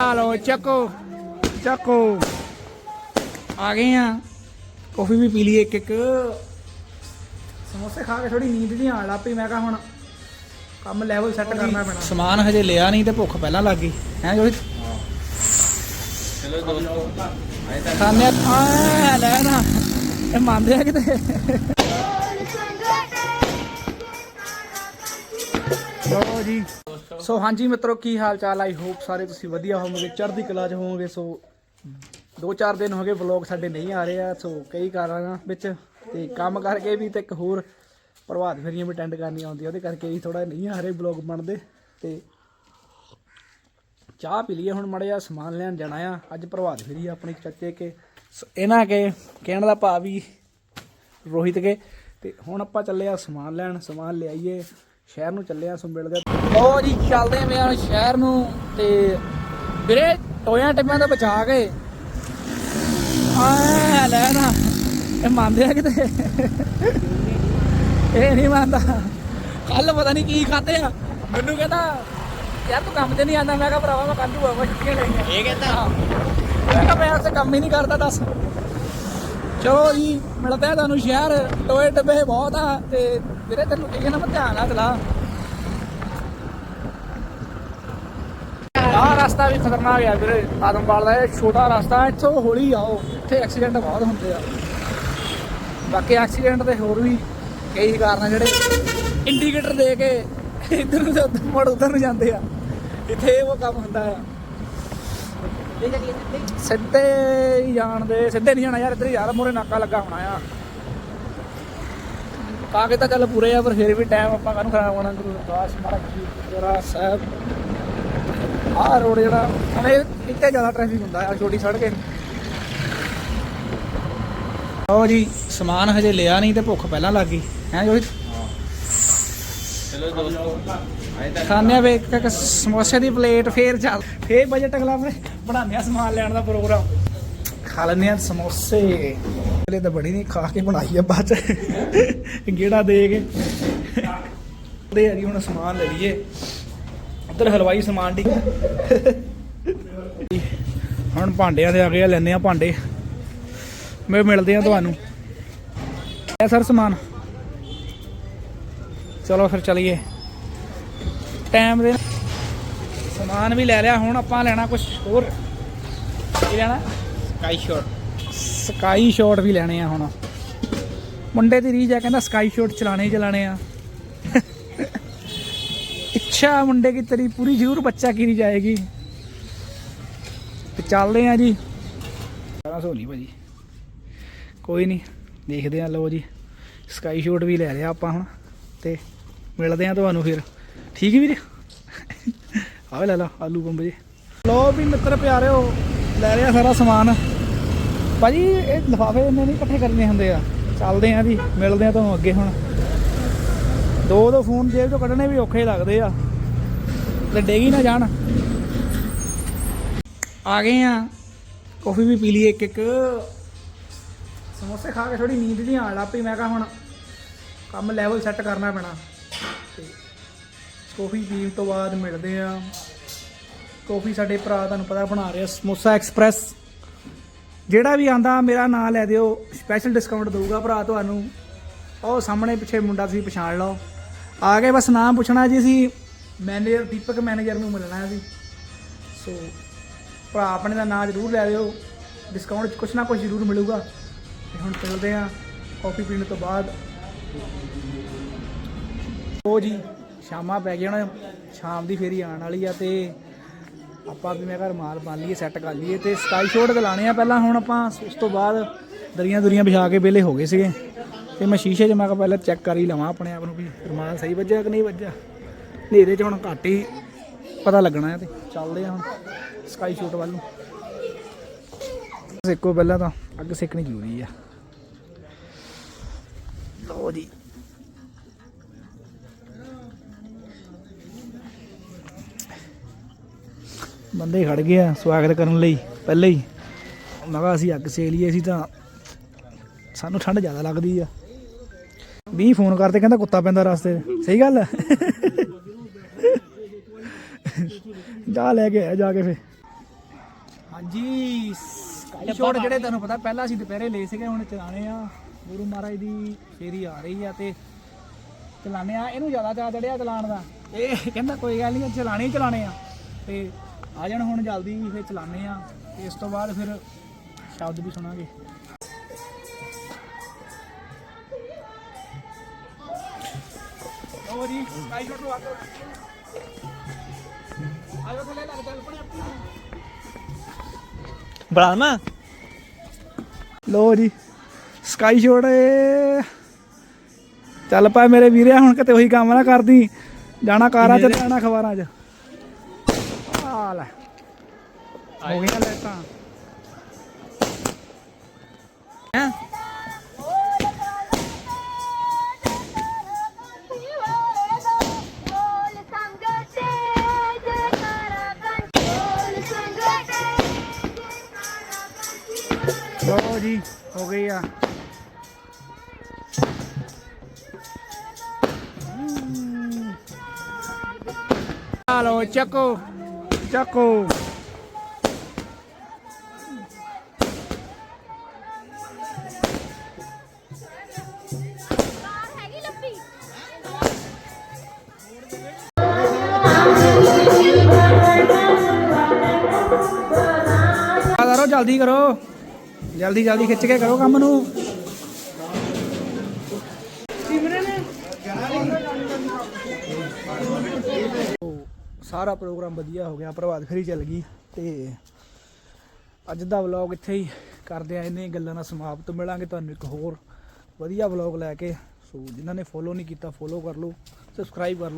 ਲਓ ਚੱਕੋ ਚੱਕੋ। ਆ ਗਏ ਆ। ਕਾਫੀ ਵੀ ਪੀ ਲਈ ਇੱਕ ਇੱਕ ਸਮੋਸੇ ਖਾ ਕੇ ਥੋੜੀ ਨੀਂਦ ਜੀ ਆਣ ਲੱਗ ਪਈ ਮੈਂ ਕਿਹਾ ਹੁਣ ਕੰਮ ਲੈਵਲ ਸੈੱਟ ਕਰਨਾ ਪੈਣਾ। ਸਮਾਨ ਹਜੇ ਲਿਆ ਨਹੀਂ ਤੇ ਭੁੱਖ ਪਹਿਲਾਂ ਲੱਗ ਗਈ। ਹੈ ਜੋ ਚਲੋ ਦੋਸਤੋ ਖਾਣੇ ਆ। ਲੈ ਨਾ। ਇਹ ਮੰਨਦੇ ਆ ਕਿਤੇ? ਲੋ ਜੀ। ਸੋ ਹਾਂਜੀ ਮਿੱਤਰੋ, ਕੀ ਹਾਲ ਚਾਲ ਆਈ ਹੋਪ ਸਾਰੇ ਤੁਸੀਂ ਵਧੀਆ ਹੋਵੋਗੇ, ਚੜ੍ਹਦੀ ਕਲਾ 'ਚ ਹੋਵੋਗੇ। ਸੋ ਦੋ ਚਾਰ ਦਿਨ ਹੋ ਗਏ ਵਲੌਗ ਸਾਡੇ ਨਹੀਂ ਆ ਰਹੇ ਆ, ਸੋ ਕਈ ਕਾਰਨਾਂ ਵਿੱਚ ਤੇ ਕੰਮ ਕਰਕੇ ਵੀ ਤੇ ਇੱਕ ਹੋਰ ਪ੍ਰਭਾਤ ਫੇਰੀਆਂ ਵੀ ਅਟੈਂਡ ਕਰਨੀਆਂ ਆਉਂਦੀਆਂ, ਉਹਦੇ ਕਰਕੇ ਵੀ ਥੋੜਾ ਨਹੀਂ ਆ ਰਹੇ ਵਲੌਗ ਬਣਦੇ। ਤੇ ਚਾਹ ਪੀ ਲਈਏ ਹੁਣ ਮੜਾ ਜਿਹਾ, ਸਮਾਨ ਲੈਣ ਜਾਣਾ ਆ। ਅੱਜ ਪ੍ਰਭਾਤ ਫੇਰੀ ਆਪਣੇ ਚਾਚੇ ਕੇ। ਸੋ ਇਹਨਾਂ ਕੇ ਕਹਿਣ ਦਾ ਭਾਵ ਵੀ ਰੋਹਿਤ ਕੇ। ਤੇ ਹੁਣ ਆਪਾਂ ਚੱਲੇ ਆ ਸਮਾਨ ਲੈਣ, ਸਮਾਨ ਲਿਆਈਏ ਸ਼ਹਿਰ ਨੂੰ ਚੱਲੇ ਆ, ਸੋ ਮਿਲਦੇ ਆ। ਲਓ ਜੀ ਚੱਲਦੇ ਆਂ ਹੁਣ ਸ਼ਹਿਰ ਨੂੰ ਤੇ ਵੀਰੇ ਟੋਇਆਂ ਟਿੱਪਾਂ ਤੋਂ ਬਚਾ ਕੇ। ਆ ਲੈ ਨਾ ਇਹ ਮੰਨਦੇ ਆ ਕਿਤੇ? ਇਹ ਨਹੀਂ ਮੰਨਦਾ। ਕੱਲ ਪਤਾ ਨਹੀਂ ਕੀ ਖਾਤੇ ਆ। ਮੈਨੂੰ ਕਹਿੰਦਾ ਯਾਰ ਤੂੰ ਕੰਮ ਤੇ ਨਹੀਂ ਆਂਦਾ ਮੈਂ ਕਿਹਾ ਭਰਾਵਾ ਮੈਂ ਕੱਲ ਨੂੰ ਆਵਾਂ ਛੁੱਟੀਆਂ ਲਈਆਂ ਇਹ ਕਹਿੰਦਾ। ਮੈਂ ਕਿਹਾ ਮੈਂ ਅੱਜ ਕੰਮ ਹੀ ਨਹੀਂ ਕਰਦਾ ਦੱਸ। ਚਲੋ ਜੀ ਮਿਲਦੇ ਆ ਤੁਹਾਨੂੰ ਸ਼ਹਿਰ। ਟੋਏ ਡੱਬੇ ਬਹੁਤ ਆ ਤੇ ਵੀਰੇ ਤੈਨੂੰ ਕਹੀ ਨਾ ਮੈਂ ਧਿਆਨ ਨਾਲ ਚਲਾ। ਆਹ ਰਸਤਾ ਵੀ ਖਤਰਨਾਕ ਆ ਵੀਰੇ, ਆਦਮਪਾਲ ਦਾ ਇਹ ਛੋਟਾ ਰਸਤਾ, ਇੱਥੋਂ ਹੌਲੀ ਆਓ, ਇੱਥੇ ਐਕਸੀਡੈਂਟ ਬਹੁਤ ਹੁੰਦੇ ਆ। ਬਾਕੀ ਐਕਸੀਡੈਂਟ ਦੇ ਹੋਰ ਵੀ ਕਈ ਕਾਰਨ ਆ ਜਿਹੜੇ ਇੰਡੀਕੇਟਰ ਦੇ ਕੇ ਇੱਧਰ ਨੂੰ ਉੱਧਰ, ਮੁੜ ਉੱਧਰ ਨੂੰ ਜਾਂਦੇ ਆ। ਇੱਥੇ ਉਹ ਕੰਮ ਹੁੰਦਾ ਆ। ਸਿੱਧੇ ਹੀ ਜਾਣ ਦੇ, ਸਿੱਧੇ ਨਹੀਂ ਜਾਣਾ ਯਾਰ, ਇੱਧਰ ਯਾਰ ਮੋਰੇ ਨਾਕਾ ਲੱਗਾ ਹੋਣਾ ਆ। ਕਾਗੇ ਤਾਂ ਚੱਲ ਪੂਰੇ ਆ, ਪਰ ਫਿਰ ਵੀ ਟਾਈਮ ਆਪਾਂ ਕਾਹਨੂੰ ਖਰਾਬ ਹੋਣਾ, ਗੁਰੂ ਰਵਿਦਾਸ ਮਹਾਰਾਜ ਜੀ ਜਰਾ ਸਾਹਿਬ। ਆਹ ਰੋਡ ਜਿਹੜਾ ਹੁਣ ਇੱਥੇ ਜ਼ਿਆਦਾ ਟ੍ਰੈਫਿਕ ਹੁੰਦਾ ਆ ਛੋਟੀ ਸੜਕ ਹੈ। ਲਓ ਜੀ ਸਮਾਨ ਹਜੇ ਲਿਆ ਨਹੀਂ ਤੇ ਭੁੱਖ ਪਹਿਲਾਂ ਲੱਗ ਗਈ। ਹੈ ਜੋ ਚਲੋ ਦੋਸਤੋ ਖਾਣੇ ਵੇ ਇੱਕ ਸਮੋਸੇ ਦੀ ਪਲੇਟ ਫੇਰ ਚੱਲ। ਫੇਰ ਬਜਟ ਅਗਲਾ ਬਣਾਉਂਦੇ ਆ ਸਮਾਨ ਲੈਣ ਦਾ ਪ੍ਰੋਗਰਾਮ। ਖਾ ਲੈਂਦੇ ਆ ਸਮੋਸੇ। ਪਹਿਲੇ ਤਾਂ ਬੜੀ ਨਹੀਂ ਖਾ ਕੇ ਬਣਾਈ ਆ ਬਾਅਦ ਚ। ਗੇੜਾ ਦੇ ਕੇ। ਦੇ ਆ ਜੀ ਹੁਣ ਸਮਾਨ ਲੈ ਲਈਏ। ਉਧਰ ਹਲਵਾਈ ਸਮਾਨ ਦੀ। ਹੁਣ ਭਾਂਡਿਆਂ ਦੇ ਆ ਗਏ ਆ ਲੈਨੇ ਆ ਭਾਂਡੇ। ਮੈਂ ਮਿਲਦੇ ਆ ਤੁਹਾਨੂੰ। ਇਹ ਸਰ ਸਮਾਨ। ਚਲੋ ਫਿਰ ਚਲੀਏ। ਟਾਈਮ ਦੇ ਸਮਾਨ ਵੀ ਲੈ ਲਿਆ ਹੁਣ ਆਪਾਂ ਲੈਣਾ ਕੁਝ ਹੋਰ। ਕੀ ਲੈਣਾ? ਸਕਾਈ ਸ਼ਾਟ ਸਕਾਈ ਸ਼ਾਟ ਵੀ ਲੈਣੇ ਆ ਹੁਣ। ਮੁੰਡੇ ਦੀ ਰੀਜ ਆ ਕਹਿੰਦਾ ਸਕਾਈ ਸ਼ਾਟ ਚਲਾਣੇ ਚਲਾਣੇ ਆ। ਇੱਛਾ ਮੁੰਡੇ ਕੀ ਤੇਰੀ ਪੂਰੀ ਜ਼ਰੂਰ ਬੱਚਾ ਕੀ ਜਾਏਗੀ। ਤੇ ਚੱਲਦੇ ਆ ਜੀ। 1200 ਨਹੀਂ ਭਾਜੀ। ਕੋਈ ਨਹੀਂ ਦੇਖਦੇ ਆ ਲਓ ਜੀ। ਸਕਾਈ ਸ਼ਾਟ ਵੀ ਲੈ ਲਿਆ ਆਪਾਂ ਹੁਣ ਤੇ ਮਿਲਦੇ ਆ ਤੁਹਾਨੂੰ ਫਿਰ। ਠੀਕ ਵੀਰੇ? ਆਹ ਲੈ ਲਾ ਆਲੂ ਬੰਬ ਜੀ। ਲੋ ਵੀ ਮਿੱਤਰ ਪਿਆਰਿਓ ਲੈ ਲਿਆ ਸਾਰਾ ਸਮਾਨ। ਭਾਜੀ ਇਹ ਲਿਫਾਫੇ ਇੰਨੇ ਨਹੀਂ ਇਕੱਠੇ ਕਰਨੇ ਹੁੰਦੇ ਆ। ਚੱਲਦੇ ਆ ਜੀ ਮਿਲਦੇ ਆ ਤੁਹਾਨੂੰ ਅੱਗੇ ਹੁਣ। ਦੋ ਦੋ ਫੋਨ ਜੇਬ ਚੋਂ ਕੱਢਣੇ ਵੀ ਔਖੇ ਲੱਗਦੇ ਆ। ਤੇ ਡੇਗੀ ਨਾ ਜਾਣ। ਆ ਗਏ ਆ। ਕਾਫੀ ਵੀ ਪੀ ਲਈ ਇੱਕ ਇੱਕ। ਸਮੋਸੇ ਖਾ ਕੇ ਥੋੜੀ ਨੀਂਦ ਜੀ ਆਣ ਲੱਗ ਪਈ। ਮੈਂ ਕਿਹਾ ਹੁਣ ਕੰਮ ਲੈਵਲ ਸੈੱਟ ਕਰਨਾ ਪੈਣਾ। ਤੇ ਕਾਫੀ ਪੀਣ ਤੋਂ ਬਾਅਦ ਮਿਲਦੇ ਆ। ਕਾਫੀ ਸਾਡੇ ਭਰਾ ਤੁਹਾਨੂੰ ਪਤਾ ਬਣਾ ਰਿਹਾ, ਸਮੋਸਾ ਐਕਸਪ੍ਰੈਸ ਜਿਹੜਾ ਵੀ ਆਂਦਾ, ਮੇਰਾ ਨਾਮ ਲੈ ਦਿਓ। ਸਪੈਸ਼ਲ ਡਿਸਕਾਊਂਟ ਦਊਗਾ ਭਰਾ ਤੁਹਾਨੂੰ। ਉਹ ਸਾਹਮਣੇ ਪਿੱਛੇ ਮੁੰਡਾ ਤੁਸੀਂ ਪਛਾਣ ਲਓ। ਆ ਕੇ ਬਸ ਨਾਮ ਪੁੱਛਣਾ ਜੀ ਅਸੀਂ ਮੈਨੇਜਰ ਦੀਪਕ ਮੈਨੇਜਰ ਨੂੰ ਮਿਲਣਾ ਹੈ ਜੀ। ਸੋ ਭਰਾ ਆਪਣੇ ਦਾ ਨਾਮ ਜ਼ਰੂਰ ਲੈ ਲਿਓ। ਡਿਸਕਾਊਂਟ ਕੁਛ ਨਾ ਕੁਛ ਜ਼ਰੂਰ ਮਿਲੂਗਾ। ਤੇ ਹੁਣ ਚੱਲਦੇ ਆ ਕਾਫੀ ਪੀਣ ਤੋਂ ਬਾਅਦ। ਉਹ ਜੀ, ਸ਼ਾਮਾਂ ਪੈ ਗਈਆਂ ਸ਼ਾਮ ਦੀ ਫੇਰੀ ਆਉਣ ਵਾਲੀ ਆ ਤੇ ਆਪਾਂ ਵੀ ਮੈਂ ਘਰ ਮਾਲ ਪਾ ਲਈਏ ਸੈੱਟ ਕਰ ਲਈਏ ਤੇ ਸਕਾਈ ਸ਼ੋਟ ਲਾਣੇ ਆ। ਪਹਿਲਾਂ ਹੁਣ ਆਪਾਂ ਉਸ ਤੋਂ ਬਾਅਦ ਦਰੀਆਂ ਦੁਰੀਆਂ ਵਿਛਾ ਕੇ ਵਿਹਲੇ ਹੋ ਗਏ ਸੀਗੇ। ਤੇ ਮੈਂ ਸ਼ੀਸ਼ੇ 'ਚ ਮੈਂ ਕਿਹਾ ਪਹਿਲਾਂ ਚੈੱਕ ਕਰ ਹੀ ਲਵਾਂ ਆਪਣੇ ਆਪ ਨੂੰ ਵੀ ਰਮਾਲ ਸਹੀ ਵੱਜਿਆ ਕਿ ਨਹੀਂ ਵੱਜਿਆ। ਹਨੇਰੇ 'ਚ ਹੁਣ ਘੱਟ ਹੀ ਪਤਾ ਲੱਗਣਾ ਹੈ ਤੇ। ਚੱਲਦੇ ਆ ਹੁਣ ਸਕਾਈ ਸ਼ੂਟ ਵੱਲ ਨੂੰ। ਸੇਕੋ ਪਹਿਲਾਂ ਤਾਂ ਅੱਗ ਸੇਕਣੀ ਜ਼ਰੂਰੀ ਆ? ਲਓ ਜੀ। ਬੰਦੇ ਖੜ ਗਏ ਆ ਸਵਾਗਤ ਕਰਨ ਲਈ ਪਹਿਲੇ ਹੀ। ਮੈਂ ਕਿਹਾ ਅਸੀਂ ਅੱਗ ਸੇਕ ਲਈਏ, ਅਸੀਂ ਤਾਂ ਸਾਨੂੰ ਠੰਡ ਜ਼ਿਆਦਾ ਲੱਗਦੀ ਆ। 20 ਫੋਨ ਕਰਦੇ, ਕਹਿੰਦਾ ਕੁੱਤਾ ਪੈਂਦਾ ਰਸਤੇ ਸਹੀ ਗੱਲ ਹੈ ਜਾ ਲੈ ਕੇ ਆ, ਜਾ ਕੇ ਫੇ ਹਾਂਜੀ ਸਕਾਈ ਸ਼ੋਟ ਜਿਹੜੇ ਤੁਹਾਨੂੰ ਪਤਾ, ਪਹਿਲਾਂ ਅਸੀਂ ਦੁਪਹਿਰੇ ਲਏ ਸੀਗੇ, ਹੁਣ ਚਲਾਣੇ ਆ। ਗੁਰੂ ਮਹਾਰਾਜ ਦੀ ਫੇਰੀ ਆ ਰਹੀ ਆ ਤੇ ਚਲਾਣੇ ਆ। ਇਹਨੂੰ ਜ਼ਿਆਦਾ ਚਾਹ ਚੜਿਆ ਚਲਾਉਣ ਦਾ। ਇਹ ਕਹਿੰਦਾ ਕੋਈ ਗੱਲ ਨਹੀਂ ਚਲਾਣੇ ਹੀ ਚਲਾਣੇ ਆ। ਤੇ ਆ ਜਾਣ ਹੁਣ ਜਲਦੀ, ਫਿਰ ਚਲਾਣੇ ਆ। ਇਸ ਤੋਂ ਬਾਅਦ ਫਿਰ ਸ਼ਬਦ ਵੀ ਸੁਣਾਂਗੇ। ਲਓ ਜੀ ਥੱਲੇ ਲੱਗ ਚੱਲ ਪਣੇ ਆਪਣੀ ਲੋ ਜੀ ਸਕਾਈ ਸ਼ੋਟ ਚੱਲ ਪਾ ਮੇਰੇ ਵੀਰੇ ਹੁਣ ਕਿਤੇ ਉਹੀ ਕੰਮ ਨਾ ਕਰਦੀ। ਜਾਣਾ ਕਾਰਾਂ ਚ ਜਾਣਾ ਖਬਰਾਂ ਚ। ਆ ਲੈ। ਹੋ ਗਈਆਂ ਲੈਟਾਂ ਲੋ ਹੋ ਗਈ ਆ। ਹਲੋ ਚੱਕੋ ਚੱਕੋ। ਜਲਦੀ ਕਰੋ। ਜਲਦੀ ਜਲਦੀ ਖਿੱਚ ਕੇ ਕਰੋ ਕੰਮ ਨੂੰ। ਸਾਰਾ ਪ੍ਰੋਗਰਾਮ ਵਧੀਆ ਹੋ ਗਿਆ, ਪ੍ਰਭਾਤ ਫੇਰੀ ਚੱਲ ਗਈ ਤੇ ਅੱਜ ਦਾ ਵਲੌਗ ਇੱਥੇ ਹੀ ਕਰਦੇ ਆ ਇਹਨੇ ਗੱਲਾਂ ਨਾਲ ਸਮਾਪਤ। ਮਿਲਾਂਗੇ ਤੁਹਾਨੂੰ ਇੱਕ ਹੋਰ ਵਧੀਆ ਵਲੌਗ ਲੈ ਕੇ। ਸੋ ਜਿਨ੍ਹਾਂ ਨੇ ਫੋਲੋ ਨਹੀਂ ਕੀਤਾ ਫੋਲੋ ਕਰ ਲਓ ਸਬਸਕ੍ਰਾਈਬ ਕਰ ਲਓ।